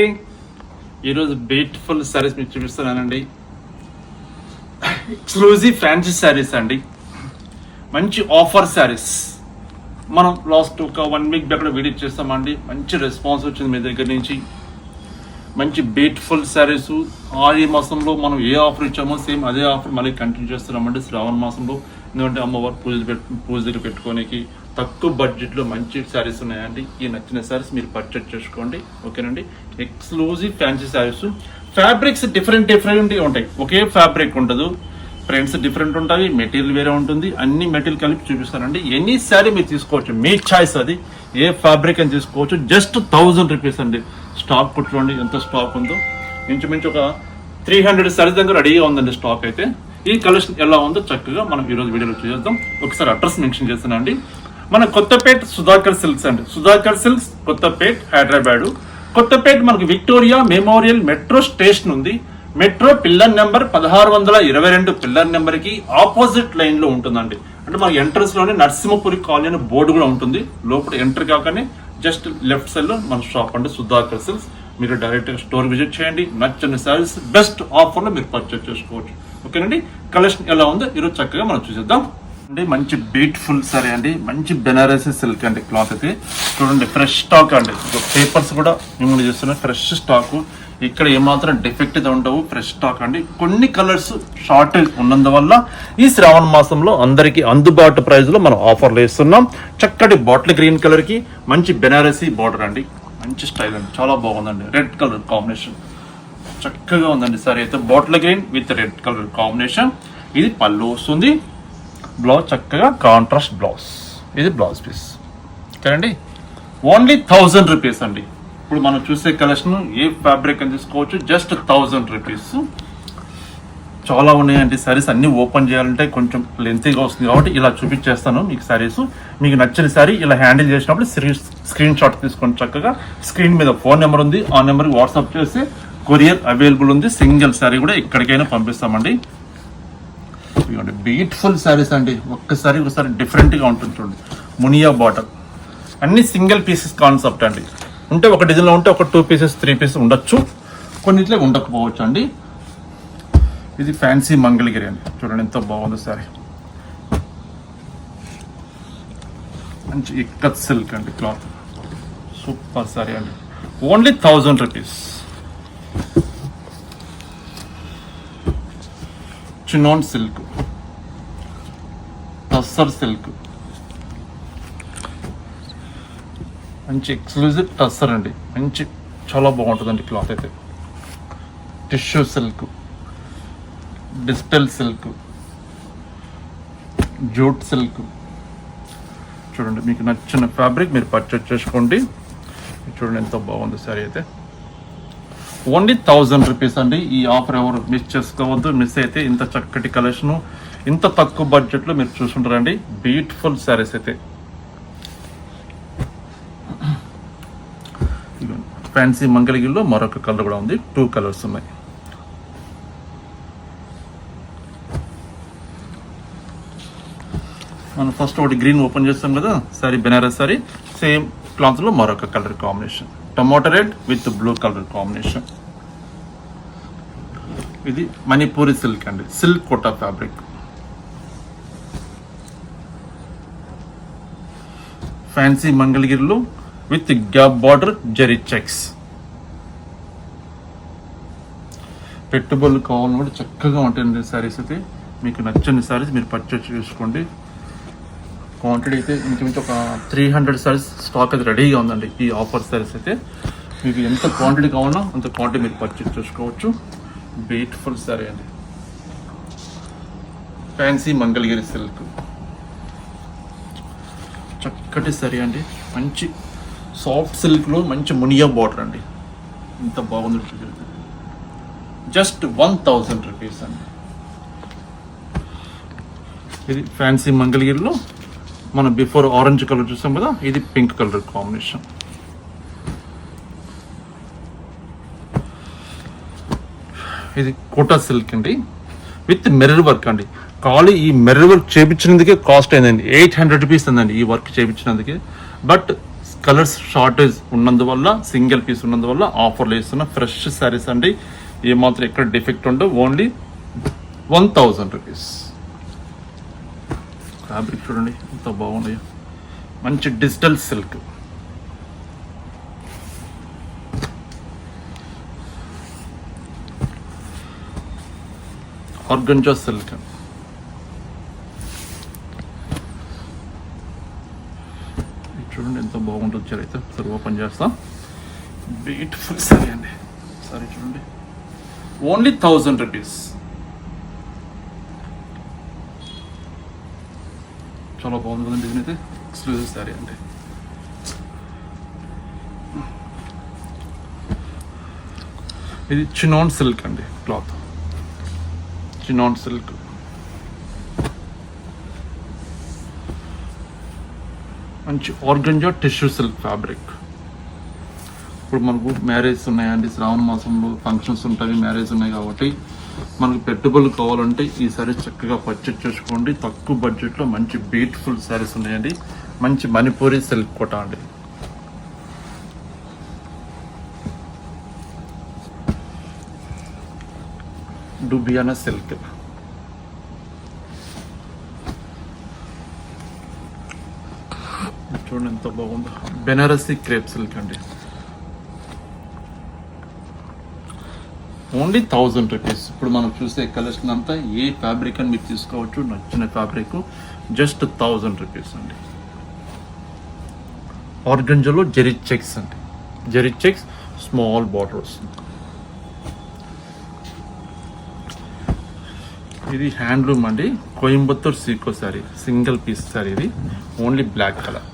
అండి ఈరోజు బ్యూటిఫుల్ శారీస్ మీకు చూపిస్తున్నానండి. ఎక్స్క్లూజివ్ ఫ్యాన్సీ శారీస్ అండి. మంచి ఆఫర్ శారీస్ మనం లాస్ట్ ఒక వన్ వీక్ బ్యాక్ వీడియో చేస్తామండి మంచి రెస్పాన్స్ వచ్చింది మీ దగ్గర నుంచి. మంచి బ్యూటిఫుల్ శారీస్ ఆది మాసంలో మనం ఏ ఆఫర్ ఇచ్చామో సేమ్ అదే ఆఫర్ మళ్ళీ కంటిన్యూ చేస్తున్నామండి శ్రావణ మాసంలో. ఎందుకంటే అమ్మవారు పూజ పెట్టు పూజ దగ్గర పెట్టుకోనికి తక్కువ బడ్జెట్లో మంచి శారీస్ ఉన్నాయండి. ఈ నచ్చిన శారీస్ మీరు పర్చేజ్ చేసుకోండి. ఓకేనండి? Exclusive fancy saris fabrics different different ఉంటాయి. ఒకే ఫ్యాబ్రిక్ ఉండదు. ప్రింట్స్ డిఫరెంట్ ఉంటాయి. మెటీరియల్ వేరే ఉంటుంది. అన్ని మెటీరియల్ కలిపి చూపిస్తానండి. ఎనీ శారీ మీరు తీసుకోవచ్చు. మీ చాయిస్ అది. ఏ ఫ్యాబ్రిక్ అని తీసుకోవచ్చు. జస్ట్ థౌజండ్ రూపీస్ అండి. స్టాక్ కుట్టుకోండి ఎంత స్టాక్ ఉందో. ఇంచుమించు ఒక త్రీ హండ్రెడ్ శారీస్ దగ్గర రెడీగా ఉందండి స్టాక్ అయితే. ఈ కలెక్షన్ ఎలా ఉందో చక్కగా మనం ఈరోజు వీడియోలో చూసేద్దాం. ఒకసారి అడ్రస్ మెన్షన్ చేస్తానండి. మన కొత్తపేట్ సుధాకర్ సిల్క్స్ అండి. సుధాకర్ సిల్క్స్ కొత్తపేట్ హైదరాబాద్. కొత్తపేట్ మనకు విక్టోరియా మెమోరియల్ మెట్రో స్టేషన్ ఉంది. మెట్రో పిల్లర్ నెంబర్ పదహారు వందల ఇరవై రెండు పిల్లర్ నెంబర్కి ఆపోజిట్ లైన్లో ఉంటుందండి. అంటే మనకి ఎంట్రన్స్లోనే నరసింహపురి కాలనీ అనే బోర్డు కూడా ఉంటుంది. లోపల ఎంటర్ కాకనే జస్ట్ లెఫ్ట్ సైడ్లో మన షాప్ అంటే సుధాకర్ సిల్క్స్. మీరు డైరెక్ట్ స్టోర్ విజిట్ చేయండి. నచ్చని సారీస్ బెస్ట్ ఆఫర్లో మీరు పర్చేస్ చేసుకోవచ్చు. ఓకేనండి? కలెక్షన్ ఎలా ఉందో ఈరోజు చక్కగా మనం చూసేద్దాం. అండి మంచి బ్యూటిఫుల్ సారీ అండి మంచి బెనారసీ సిల్క్ అండి క్లాత్ అయితే చూడండి ఫ్రెష్ స్టాక్ అండి. పేపర్స్ కూడా మిమ్మల్ని చూస్తున్నాయి ఫ్రెష్ స్టాక్ ఇక్కడ ఏమాత్రం డిఫెక్ట్ ఉండవు ఫ్రెష్ స్టాక్ అండి. కొన్ని కలర్స్ షార్టేజ్ ఉన్నందువల్ల ఈ శ్రావణ మాసంలో అందరికీ అందుబాటు ప్రైస్లో మనం ఆఫర్లు ఇస్తున్నాం చక్కటి బాటిల్ గ్రీన్ కలర్కి మంచి బెనారసీ బార్డర్ అండి. మంచి స్టైల్ అండి. చాలా బాగుందండి. రెడ్ కలర్ కాంబినేషన్ చక్కగా ఉందండి సరే అయితే. Bottle green with red colour combination ఇది పళ్ళు వస్తుంది. బ్లౌజ్ చక్కగా కాంట్రాస్ట్ బ్లౌజ్ ఇది బ్లౌజ్ పీస్ ఓకేనండి ఓన్లీ థౌజండ్ రూపీస్ అండి. ఇప్పుడు మనం చూసే కలెక్షన్ ఏ ఫ్యాబ్రిక్ అని తీసుకోవచ్చు? జస్ట్ థౌజండ్ రూపీస్ చాలా ఉన్నాయండి సారీస్ అన్నీ ఓపెన్ చేయాలంటే కొంచెం లెంతీగా వస్తుంది కాబట్టి ఇలా చూపించేస్తాను మీకు సారీస్ మీకు నచ్చిన సారీ ఇలా హ్యాండిల్ చేసినప్పుడు స్క్రీన్ షాట్ తీసుకొని చక్కగా స్క్రీన్ మీద ఫోన్ నెంబర్ ఉంది. ఆ నెంబర్కి వాట్సాప్ చేసి కొరియర్ అవైలబుల్ ఉంది. సింగిల్ సారీ కూడా ఎక్కడికైనా పంపిస్తామండి. చూడండి. బ్యూటిఫుల్ శారీస్ అండి. ఒక్కసారి ఒకసారి డిఫరెంట్గా ఉంటుంది చూడండి. మునియా బాటల్ అన్ని సింగిల్ పీసెస్ కాన్సెప్ట్ అండి. ఉంటే ఒక డిజైన్లో ఉంటే ఒక టూ పీసెస్ త్రీ పీసెస్ ఉండొచ్చు. కొన్నిట్లో ఉండకపోవచ్చు అండి. ఇది ఫ్యాన్సీ మంగళగిరి అండి. చూడండి ఎంత బాగుంది సారీ మంచి ఇక్కత్ సిల్క్ అండి క్లాత్ సూపర్ సారీ అండి. Only thousand rupees chinon silk tussar silk. మంచి ఎక్స్క్లూజివ్ టస్సర్ అండి. మంచి చాలా బాగుంటుందండి క్లాత్ అయితే. Tissue silk digital silk jute silk. చూడండి మీకు నచ్చిన ఫ్యాబ్రిక్ మీరు పర్చేస్ చేసుకోండి. చూడండి ఎంత బాగుంది సారీ అయితే. ఓన్లీ థౌజండ్ రూపీస్ అండి. ఈ ఆఫర్ ఎవరు మిస్ చేసుకోవద్దు మిస్ అయితే ఇంత చక్కటి కలెక్షన్ ఇంత తక్కువ బడ్జెట్లో మీరు చూసుంటారండి. బ్యూటిఫుల్ శారీస్ అయితే. ఫ్యాన్సీ మంగళగిరిలో మరొక కలర్ కూడా ఉంది. టూ కలర్స్ ఉన్నాయి. మనం ఫస్ట్ ఒకటి గ్రీన్ ఓపెన్ చేస్తాం కదా సారీ బెనారస్ సారీ సేమ్ క్లాత్లో మరొక colour combination tomato red with blue colour combination. ఇది మణిపూరి సిల్క్ అండి. Silk Kota fabric. ఫ్యాన్సీ మంగళగిరిలో with gap border zari checks. పెట్టుబడులు కావాలని కూడా చక్కగా ఉంటాయండి శారీస్ అయితే. మీకు నచ్చని సారీస్ మీరు పర్చేస్ చేసుకోండి. క్వాంటిటీ అయితే ఇంచుమించు ఒక త్రీ హండ్రెడ్ సారీస్ స్టాక్ అయితే రెడీగా ఉందండి ఈ ఆఫర్ సారీస్ అయితే. మీకు ఎంత క్వాంటిటీ కావాలో అంత క్వాంటిటీ మీరు పర్చేస్ చేసుకోవచ్చు. బ్యూటిఫుల్ సారీ అండి. ఫ్యాన్సీ మంగళగిరి సిల్క్ చక్కటి సరీ అండి. మంచి సాఫ్ట్ సిల్క్లో మంచి మునియా బార్డర్ అండి. ఇంత బాగుంది జస్ట్ వన్ థౌజండ్ రూపీస్ అండి. ఇది ఫ్యాన్సీ మంగళగిరిలో మనం బిఫోర్ ఆరెంజ్ కలర్ చూసాం కదా ఇది పింక్ కలర్ కాంబినేషన్ ఇది కోటా సిల్క్ అండి. విత్ మెరర్ వర్క్ అండి. ఖాళీ ఈ మెరర్ వర్క్ చేపించినందుకే కాస్ట్ అయిందండి. ఎయిట్ హండ్రెడ్ రూపీస్ ఉందండి ఈ వర్క్ చేపించినందుకే. బట్ కలర్స్ షార్టేజ్ ఉన్నందువల్ల సింగిల్ పీస్ ఉన్నందువల్ల ఆఫర్లు ఇస్తున్న ఫ్రెష్ శారీస్ అండి. ఏమాత్రం ఎక్కడ డిఫెక్ట్ ఉండవు only one thousand rupees fabric చూడండి ఎంత బాగున్నాయో మంచి డిజిటల్ సిల్క్. Organza silk. చూడండి ఎంత బాగుంటుంది చీర అయితే. సరే ఓపెన్ చేస్తాం. బ్యూటిఫుల్ సరే అండి. సరే చూడండి. ఓన్లీ థౌజండ్ రూపీస్ చాలా బాగుంది కదండి డిజైన్ అయితే ఎక్స్క్లూజివ్ శారీ అండి ఇది చినాన్ సిల్క్ అండి క్లాత్ చినాన్ సిల్క్ మంచి ఆర్గంజా టిష్యూ సిల్క్ ఫ్యాబ్రిక్ ఇప్పుడు మనకు మ్యారేజ్ ఉన్నాయండి శ్రావణ మాసంలో ఫంక్షన్స్ ఉంటాయి మ్యారేజ్ ఉన్నాయి కాబట్టి మనకు పెట్టుబడులు కావాలంటే ఈ సారీస్ చక్కగా పర్చేజ్ చేసుకోండి. తక్కువ బడ్జెట్లో మంచి బ్యూటిఫుల్ శారీస్ ఉన్నాయండి. మంచి మణిపూరి సిల్క్ కోట అండి. డుబియానా సిల్క్ చూడండి ఎంత బాగుందో. బెనారసీ క్రేప్ సిల్క్ అండి. Only thousand rupees. ఇప్పుడు మనం చూసే కలెక్షన్ అంతా ఏ ఫ్యాబ్రిక్ అని మీరు తీసుకోవచ్చు నచ్చిన ఫ్యాబ్రిక్ జస్ట్ థౌజండ్ రూపీస్ అండి. ఆర్గంజలో జెరీ చెక్స్ అండి. జెరీ చెక్స్ స్మాల్ బార్డర్ వస్తుంది ఇది హ్యాండ్లూమ్ అండి. కోయంబత్తూర్ సీకో శారీ సింగిల్ పీస్ శారీ ఇది. Only black colour.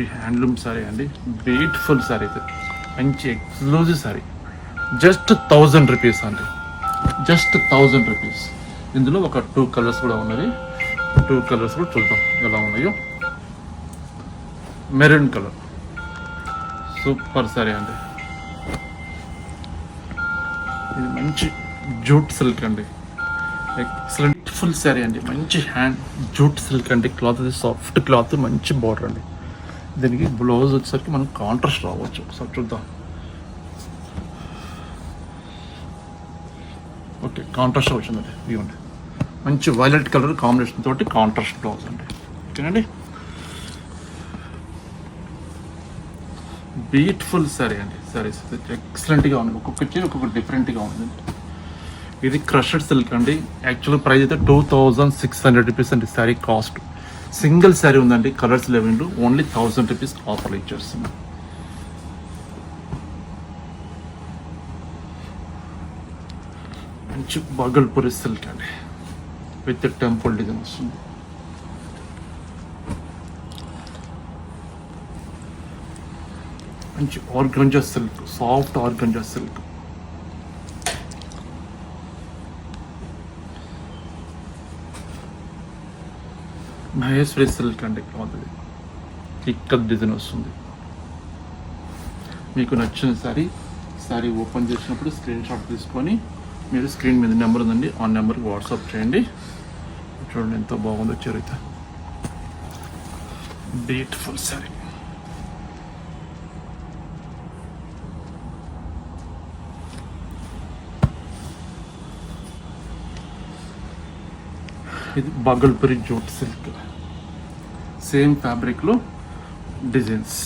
మంచి హ్యాండ్లూమ్ సారీ అండి. బ్యూటిఫుల్ సారీ ఇది మంచి exclusive sari just thousand rupees అండి. జస్ట్ థౌజండ్ రూపీస్ ఇందులో ఒక టూ కలర్స్ కూడా ఉన్నది టూ కలర్స్ కూడా చూద్దాం ఎలా ఉన్నాయో. మెరూన్ కలర్ సూపర్ సారీ అండి. ఇది మంచి జూట్ సిల్క్ అండి. ఎక్సలెంట్ ఫుల్ శారీ అండి. మంచి హ్యాండ్ జూట్ సిల్క్ అండి. క్లాత్ సాఫ్ట్ క్లాత్ మంచి బార్డర్ అండి. దీనికి బ్లౌజ్ వచ్చేసరికి మనం కాంట్రాస్ట్ రావచ్చు. ఒకసారి చూద్దాం. ఓకే కాంట్రాస్ట్ వచ్చిందండి ఇవ్వండి మంచి వైలెట్ కలర్ కాంబినేషన్ తోటి కాంట్రాస్ట్ బ్లౌజ్ అండి. ఓకేనండి? బ్యూటిఫుల్ సారీ అండి. సారీస్ ఎక్సలెంట్గా ఉంది. ఒక్కొక్క చీర ఒక్కొక్క డిఫరెంట్గా ఉంది. ఇది క్రషెడ్ సిల్క్ అండి. యాక్చువల్ ప్రైస్ అయితే two thousand six hundred rupees అండి. శారీ కాస్ట్ సింగిల్ శారీ ఉందండి colours eleven only thousand rupees offer ఇచ్చేస్తున్నాం మంచి బగల్పురి సిల్క్ అండి. విత్ టెంపుల్ డిజైన్ వస్తుంది. మంచి organza silk soft organza silk Maheshwari silk అండి క్లాత్ ఇది ఇక్కడ డిజైన్ వస్తుంది. మీకు నచ్చిన సారీ సారీ ఓపెన్ చేసినప్పుడు స్క్రీన్ షాట్ తీసుకొని మీరు స్క్రీన్ మీద నెంబర్ ఉందండి ఆ నెంబర్కి వాట్సాప్ చేయండి. చూడండి ఎంతో బాగుందో చరిత బ్యూటిఫుల్ సారీ. ఇది బగల్పురి జూట్ సిల్క్. సేమ్ ఫ్యాబ్రిక్లో డిజైన్స్.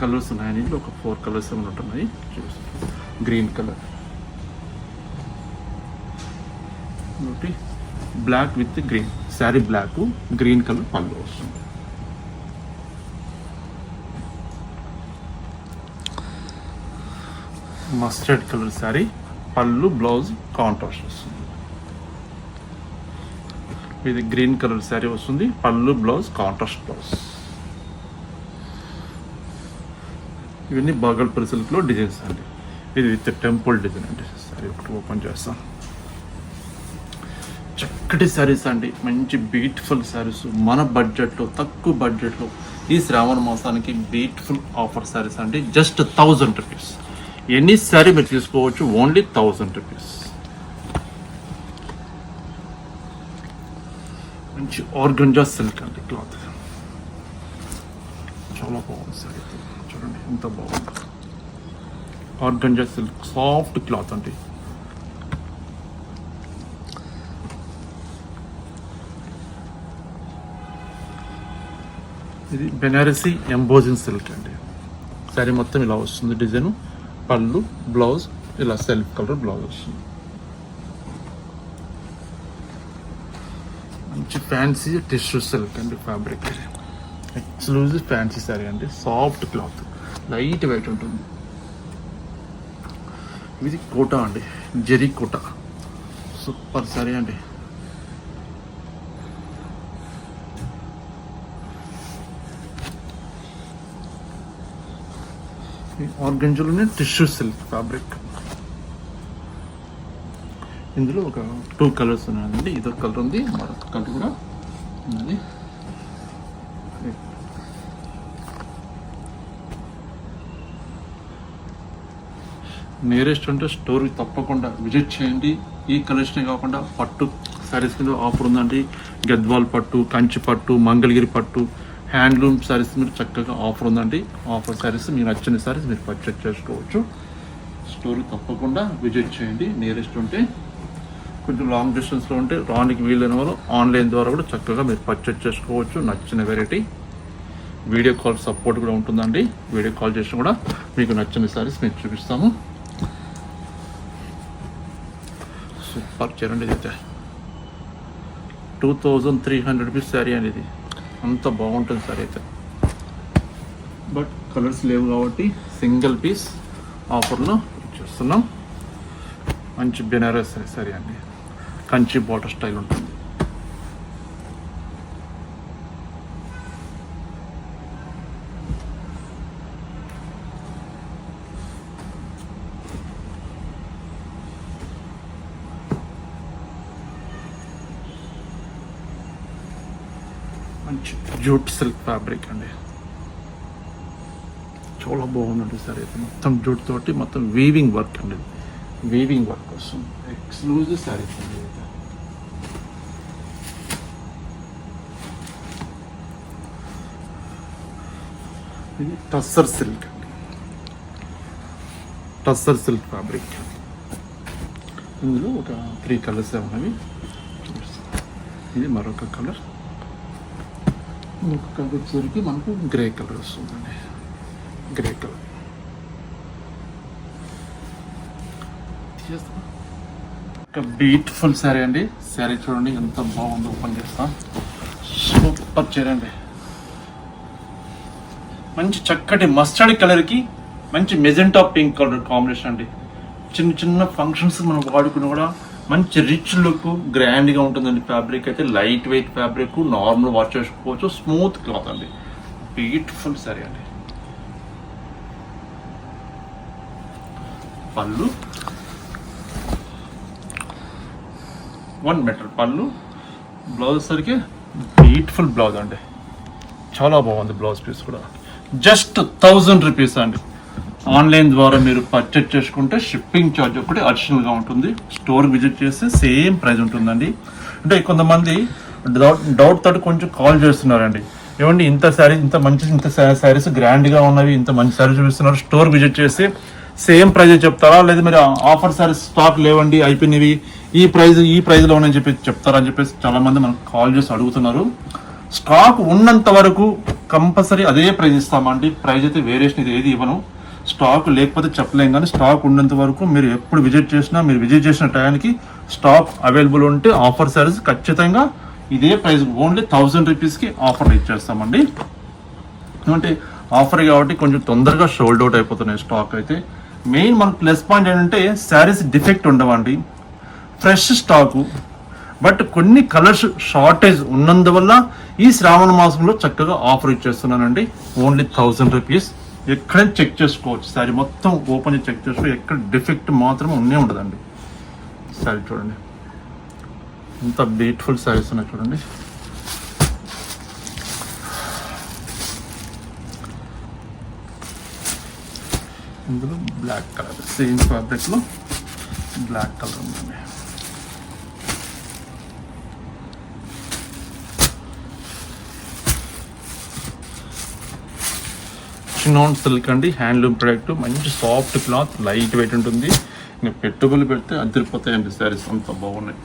కలర్స్ ఉన్నాయి ఒక ఫోర్ కలర్స్ ఏమైనా ఉంటున్నాయి. Green colour. ఒకటి black with green. Sari black green colour పళ్ళు వస్తుంది. మస్టర్డ్ కలర్ శారీ పళ్ళు బ్లౌజ్ కాంట్రాస్ట్ వస్తుంది. ఇది గ్రీన్ కలర్ శారీ వస్తుంది. పళ్ళు బ్లౌజ్ కాంట్రాస్ట్ బ్లౌజ్. ఇవన్నీ బాగల్పూర్ సిల్క్లో డిజైన్స్ అండి. ఇది విత్ టెంపుల్ డిజైన్ అండి. సారీ ఒకటి ఓపెన్ చేస్తాం. చక్కటి శారీస్ అండి. మంచి బ్యూటిఫుల్ శారీస్. మన బడ్జెట్లో తక్కువ బడ్జెట్లో ఈ శ్రావణ మాసానికి బ్యూటిఫుల్ ఆఫర్ సారీస్ అండి. Just thousand rupees. Any sari మీరు తీసుకోవచ్చు ఓన్లీ థౌజండ్ రూపీస్. మంచి ఆర్గంజా సిల్క్ అండి క్లాత్ చాలా బాగుంది సారీ చూడండి ఎంత బాగుంది ఆర్గంజా సిల్క్ సాఫ్ట్ క్లాత్ అండి ఇది బెనారసీ ఎంబోజింగ్ సిల్క్ అండి శారీ మొత్తం ఇలా వస్తుంది డిజైన్ పళ్ళు బ్లౌజ్ ఇలా సెల్ఫ్ కలర్ బ్లౌజ్ వస్తుంది మంచి ఫ్యాన్సీ టిష్యూ సిల్క్ అండి ఫ్యాబ్రిక్ ఎక్స్క్లూజివ్ ఫ్యాన్సీ సారీ అండి. సాఫ్ట్ క్లాత్ లైట్ వెయిట్ ఉంటుంది. ఇది కోట అండి. జెరీ కోట. సూపర్ సారీ అండి. ఆర్గంజులోనే టిష్యూ సిల్క్ ఫ్యాబ్రిక్ ఇందులో ఒక టూ కలర్స్ ఉన్నాయండి. ఇదొక కలర్ ఉంది మరొక కలర్ కూడా ఉన్నది. నియరెస్ట్ అంటే స్టోర్ తప్పకుండా విజిట్ చేయండి. ఈ కలెక్షనే కాకుండా పట్టు శారీస్ మీద ఆఫర్ ఉందండి. గద్వాల్ పట్టు కంచి పట్టు మంగళగిరి పట్టు హ్యాండ్లూమ్ శారీస్ మీద చక్కగా ఆఫర్ ఉందండి. ఆఫర్ శారీస్ మీకు నచ్చిన శారీస్ మీరు పర్చేస్ చేసుకోవచ్చు. స్టోర్ తప్పకుండా విజిట్ చేయండి. నియరెస్ట్ ఉంటే కొంచెం లాంగ్ డిస్టెన్స్లో ఉంటే రానికి వీలైన వాళ్ళు ఆన్లైన్ ద్వారా కూడా చక్కగా మీరు పర్చేస్ చేసుకోవచ్చు. నచ్చిన వెరైటీ వీడియో కాల్ సపోర్ట్ కూడా ఉంటుందండి. వీడియో కాల్ చేసి కూడా మీకు నచ్చిన సారీస్ మేము చూపిస్తాము. సూపర్ చూడండి ఇది అయితే. Two thousand three hundred rupees sari అండి ఇది. అంత బాగుంటుంది సారీ అయితే. బట్ కలర్స్ లేవు కాబట్టి సింగిల్ పీస్ ఆఫర్లో ఇచ్చేస్తున్నాం. మంచి బెనారస్ సారీ అండి. కంచి బాటర్ స్టైల్ ఉంటుంది. మంచి జూట్ సిల్క్ ఫ్యాబ్రిక్ అండి. చాలా బాగుందండి సార్ అయితే. మొత్తం జూట్ తోటి మొత్తం వీవింగ్ వర్క్ అండి వీవింగ్ వర్క్ వస్తుంది ఎక్స్క్లూజివ్ శారీస్ అండి ఇది. టస్సర్ సిల్క్ అండి టస్సర్ సిల్క్ ఫ్యాబ్రిక్ ఇందులో ఒక త్రీ కలర్స్ ఉన్నవి ఇది మరొక కలర్ ఇంకొక కలర్ వచ్చేసరికి మనకు గ్రే కలర్ వస్తుందండి గ్రే కలర్ ఒక బ్యూటిఫుల్ శారీ అండి. శారీ చూడండి ఎంత బాగుందో ఓపెన్ చేస్తాం. సూపర్ చీర అండి. మంచి చక్కటి మస్టర్డ్ కలర్కి మంచి మెజెంటా పింక్ కలర్ కాంబినేషన్ అండి. చిన్న చిన్న ఫంక్షన్స్ మనం వాడుకుని కూడా మంచి రిచ్ లుక్ గ్రాండ్గా ఉంటుందండి ఫ్యాబ్రిక్ అయితే light weight fabric normal wash చేసుకోవచ్చు స్మూత్ క్లాత్ అండి. బ్యూటిఫుల్ సారీ అండి. పళ్ళు. వన్ మీటర్ పళ్ళు. బ్లౌజ్ సరికి బ్యూటిఫుల్ బ్లౌజ్ అండి. చాలా బాగుంది బ్లౌజ్ పీస్ కూడా. జస్ట్ థౌజండ్ రూపీస్ అండి. ఆన్లైన్ ద్వారా మీరు పర్చేజ్ చేసుకుంటే షిప్పింగ్ ఛార్జ్ ఒకటి అడిషనల్గా ఉంటుంది. స్టోర్ విజిట్ చేస్తే సేమ్ ప్రైస్ ఉంటుందండి. అంటే కొంతమంది డౌట్ డౌట్ తోటి కొంచెం కాల్ చేస్తున్నారండి. ఏమండి ఇంత శారీ ఇంత మంచి ఇంత శారీస్ గ్రాండ్గా ఉన్నవి ఇంత మంచి శారీ చూపిస్తున్నారు. స్టోర్ విజిట్ చేసి సేమ్ ప్రైజ్ చెప్తారా? లేదా మీరు ఆఫర్ సార్ స్టాక్ లేవండి అయిపోయినవి. ఈ ప్రైజ్ ఈ ప్రైస్లో ఉన్నాయని చెప్పి చెప్తారా అని చెప్పేసి చాలా మంది మనకు కాల్ చేసి అడుగుతున్నారు. స్టాక్ ఉన్నంత వరకు కంపల్సరీ అదే ప్రైజ్ ఇస్తామండి. ప్రైజ్ అయితే వేరియేషన్ ఇది ఏది ఇవ్వను. స్టాక్ లేకపోతే చెప్పలేం కానీ స్టాక్ ఉన్నంత వరకు మీరు ఎప్పుడు విజిట్ చేసినా మీరు విజిట్ చేసిన టైంకి స్టాక్ అవైలబుల్ ఉంటే ఆఫర్ సారీస్ ఖచ్చితంగా ఇదే ప్రైస్ ఓన్లీ థౌజండ్ రూపీస్కి ఆఫర్ ఇచ్చేస్తామండి. అంటే ఆఫర్ కాబట్టి కొంచెం తొందరగా షోల్డ్ అవుట్ అయిపోతున్నాయి స్టాక్ అయితే. మెయిన్ మన ప్లస్ పాయింట్ ఏంటంటే శారీస్ డిఫెక్ట్ ఉండవండి. Fresh stock. బట్ కొన్ని కలర్స్ షార్టేజ్ ఉన్నందువల్ల ఈ శ్రావణ మాసంలో చక్కగా ఆఫర్ ఇచ్చేస్తున్నానండి. Only thousand rupees. ఎక్కడైనా చెక్ చేసుకోవచ్చు. సారీ మొత్తం ఓపెన్ చెక్ చేసుకో. ఎక్కడ డిఫెక్ట్ మాత్రం ఉన్నే ఉండదండి. సారీ చూడండి. ఇంత బ్యూటిఫుల్ సారీస్ ఉన్నాయి చూడండి. ఇందులో బ్లాక్ కలర్ సేమ్ ఫ్యాబ్రిక్లో బ్లాక్ కలర్ ఉందండి చిన్నోన్ సిల్క్ అండి. హ్యాండ్లూమ్ ప్రొడక్ట్ మంచి సాఫ్ట్ క్లాత్ లైట్ వెయిట్ ఉంటుంది. ఇంకా పెట్టుబడులు పెడితే అదిరిపోతాయండి శారీస్ అంత బాగున్నాయి.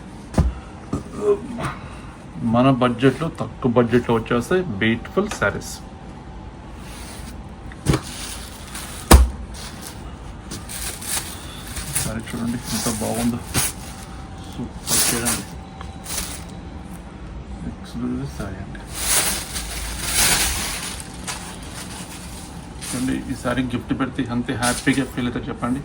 మన బడ్జెట్లో తక్కువ బడ్జెట్లో వచ్చేస్తాయి బ్యూటిఫుల్ శారీస్ సారీ చూడండి ఎంత బాగుందో. సూపర్ చూడండి ఎక్స్క్లూజివ్ సారీ అండి. చూడండి ఈ గిఫ్ట్ పెడితే అంతే హ్యాపీగా ఫీల్ అవుతారు చెప్పండి.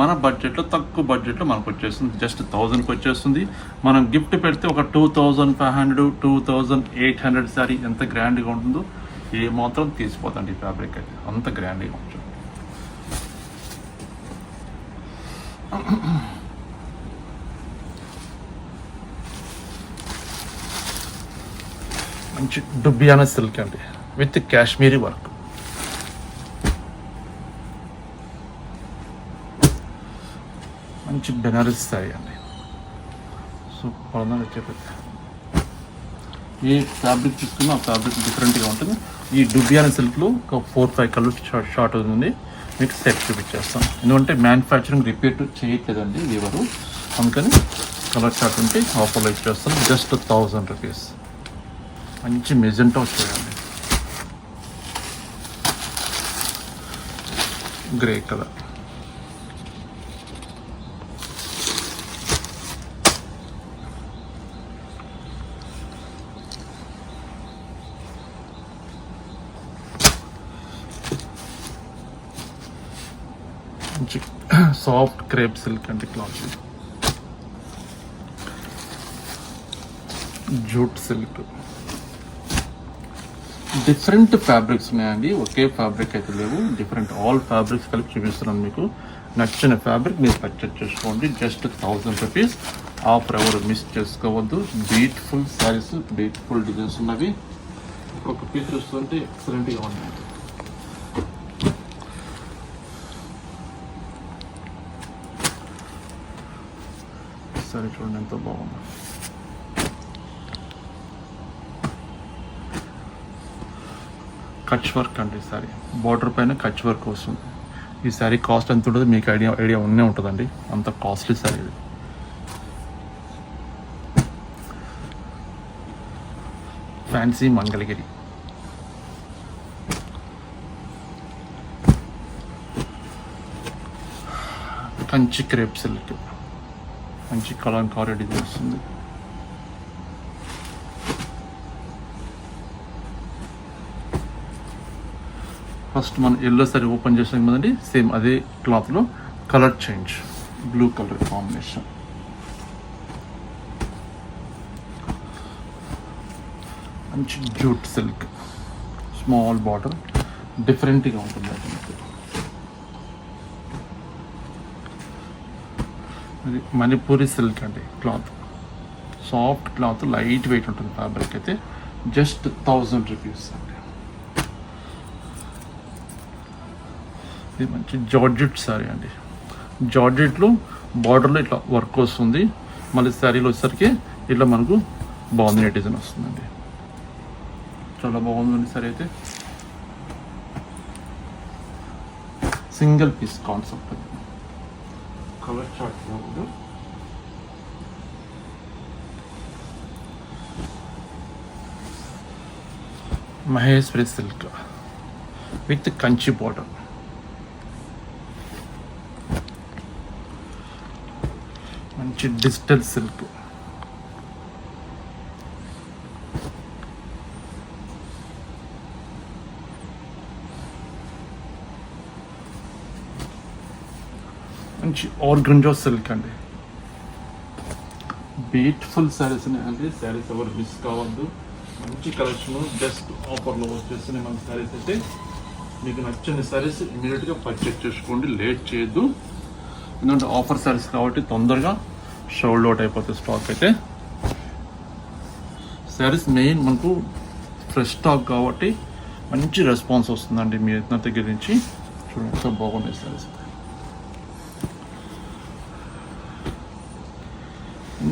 మన బడ్జెట్లో తక్కువ బడ్జెట్లో మనకు వచ్చేస్తుంది. జస్ట్ థౌజండ్కి వచ్చేస్తుంది. మనం గిఫ్ట్ పెడితే ఒక two thousand five hundred two thousand eight hundred sari ఎంత గ్రాండ్గా ఉంటుందో ఏ మాత్రం తీసిపోతుంది ఈ ఫ్యాబ్రిక్ అయితే. అంత గ్రాండ్గా ఉంటుంది మంచి డుబ్బియానా సిల్క్ అండి. With Kashmiri work. మంచి బెనారస్ సారీ అండి. సూపర్ ఉందని చెప్పేది ఏ ఫ్యాబ్రిక్ చూసుకున్నా ఆ ఫ్యాబ్రిక్ డిఫరెంట్గా ఉంటుంది. ఈ డుబ్బియాన సిల్క్లో ఒక four five colours short short అవుతుంది మీకు సెట్ చూపించేస్తాం. ఎందుకంటే మ్యానుఫ్యాక్చరింగ్ రిపీట్ చేయట్లేదండి ఎవరు అందుకని కలర్ చార్ట్ ఉంటే ఆఫర్లో ఇచ్చేస్తాం జస్ట్ థౌజండ్ రూపీస్ మంచి మెజెంటా వచ్చేయండి గ్రే కలర్ మంచి సాఫ్ట్ క్రేప్ సిల్క్ అంటే cloth. Jute silk. Different fabrics ఉన్నాయండి. ఒకే ఫ్యాబ్రిక్ అయితే లేవు. డిఫరెంట్ ఆల్ ఫ్యాబ్రిక్స్ కలిపి చూపిస్తున్నాను మీకు. నచ్చిన ఫ్యాబ్రిక్ మీరు పర్చేస్ చేసుకోండి. జస్ట్ థౌజండ్ రూపీస్ ఆఫర్ ఎవరు మిస్ చేసుకోవద్దు. బ్యూటిఫుల్ శారీస్ బ్యూటిఫుల్ డిజైన్స్ ఉన్నవి. ఒక పీస్ చూస్తుంటే ఎక్సలెంట్గా ఉన్నాయి. సరే చూడండి ఎంతో బాగుంది కచ్ వర్క్ అండి సారీ బార్డర్ పైన కచ్ వర్క్ వస్తుంది. ఈ సారీ కాస్ట్ ఎంత ఉంటుంది మీకు ఐడియా ఐడియా ఉన్నే ఉంటుందండి. అంత కాస్ట్లీ సారీ ఇది. Fancy Mangalagiri. Kanchi crepe silk. మంచి కలంకారీ డిజైన్ వస్తుంది ఫస్ట్ మనం ఎల్లో సారీ ఓపెన్ చేసాం కదండి సేమ్ అదే క్లాత్లో colour change blue colour combination మంచి జూట్ సిల్క్ స్మాల్ బార్డర్ డిఫరెంట్గా ఉంటుంది అది ఇది మణిపూరి సిల్క్ అండి cloth. Soft cloth light weight ఉంటుంది ఫ్యాబ్రిక్ అయితే. జస్ట్ థౌజండ్ రూపీస్ అండి. ఇది మంచి జార్జెట్ శారీ అండి. జార్జెట్లో బార్డర్లో ఇట్లా వర్క్ వస్తుంది. మళ్ళీ శారీలో వచ్చేసరికి ఇట్లా మనకు బాగుంది డిజైన్ వస్తుందండి. చాలా బాగుందండి సరే అయితే. Single piece concept. అది కలర్ చార్ట్ బాగుంది Maheshwari silk with Kanchi border మంచి డిజిటల్ సిల్క్ మంచి ఆర్గంజో సిల్క్ అండి. బ్యూటిఫుల్ శారీస్ అండి. శారీస్ ఎవరు మిస్ కావద్దు. మంచి కలెక్షన్ బెస్ట్ ఆఫర్లో వచ్చేసినాయి మన శారీస్ అయితే మీకు నచ్చని శారీస్ ఇమీడియట్గా పర్చేస్ చేసుకోండి. లేట్ చేయొద్దు. ఎందుకంటే ఆఫర్ శారీస్ కాబట్టి తొందరగా షోల్డ్ అవుట్ అయిపోతుంది స్టాక్ అయితే. శారీస్ మెయిన్ మనకు ఫ్రెష్ స్టాక్ కాబట్టి మంచి రెస్పాన్స్ వస్తుందండి మీ దగ్గర నుంచి. చూడండి బాగున్నాయి సారీస్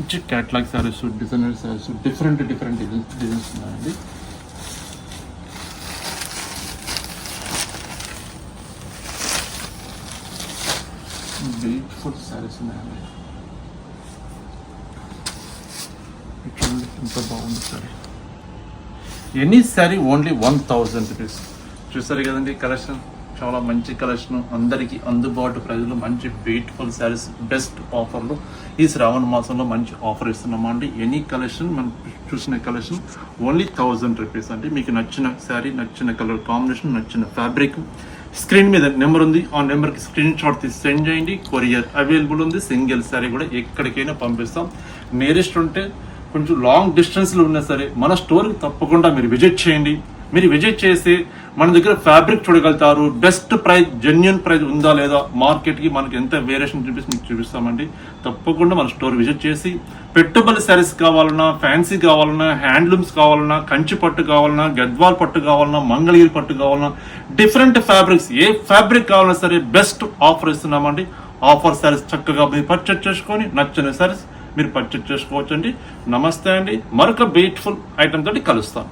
మంచి catalogue saris designer saris different different designs designs ఉన్నాయండి. బ్యూటిఫుల్ సారీస్ ఉన్నాయండి. చూడండి ఎంత బాగుంది sari. Any sari only one thousand rupees చూసారు కదండి కలెక్షన్ చాలా మంచి కలెక్షన్ అందరికీ అందుబాటు ప్రైజ్లో మంచి బ్యూటిఫుల్ శారీస్ బెస్ట్ ఆఫర్లు ఈ శ్రావణ మాసంలో మంచి ఆఫర్ ఇస్తున్నామండి ఎనీ కలెక్షన్ మనం చూసిన కలెక్షన్ ఓన్లీ థౌజండ్ రూపీస్ అండి. మీకు నచ్చిన శారీ నచ్చిన కలర్ కాంబినేషన్ నచ్చిన ఫ్యాబ్రిక్ స్క్రీన్ మీద నెంబర్ ఉంది. ఆ నెంబర్కి స్క్రీన్ షాట్ తీసి సెండ్ చేయండి. కొరియర్ అవైలబుల్ ఉంది. సింగిల్ శారీ కూడా ఎక్కడికైనా పంపిస్తాం. నియరెస్ట్ ఉంటే కొంచెం లాంగ్ డిస్టెన్స్లో ఉన్నా సరే మన స్టోర్కి తప్పకుండా మీరు విజిట్ చేయండి. మీరు విజిట్ చేసి మన దగ్గర ఫ్యాబ్రిక్ చూడగలుగుతారు. బెస్ట్ ప్రైస్ జెన్యున్ ప్రైస్ ఉందా లేదా మార్కెట్కి మనకి ఎంత వేరియేషన్ చూపిస్తే మీకు చూపిస్తామండి. తప్పకుండా మన స్టోర్ విజిట్ చేసి పెట్టుబడి శారీస్ కావాలన్నా ఫ్యాన్సీ కావాలన్నా హ్యాండ్లూమ్స్ కావాలన్నా కంచి పట్టు కావాలన్నా గద్వాల్ పట్టు కావాలన్నా మంగళగిరి పట్టు కావాలన్నా డిఫరెంట్ ఫ్యాబ్రిక్స్ ఏ ఫ్యాబ్రిక్ కావాలన్నా సరే బెస్ట్ ఆఫర్ ఇస్తున్నామండి. ఆఫర్ శారీస్ చక్కగా మీరు పర్చేస్ చేసుకొని నచ్చిన శారీస్ మీరు పర్చేస్ చేసుకోవచ్చు అండి నమస్తే అండి. మరొక బ్యూటిఫుల్ ఐటమ్ తోటి కలుస్తాం.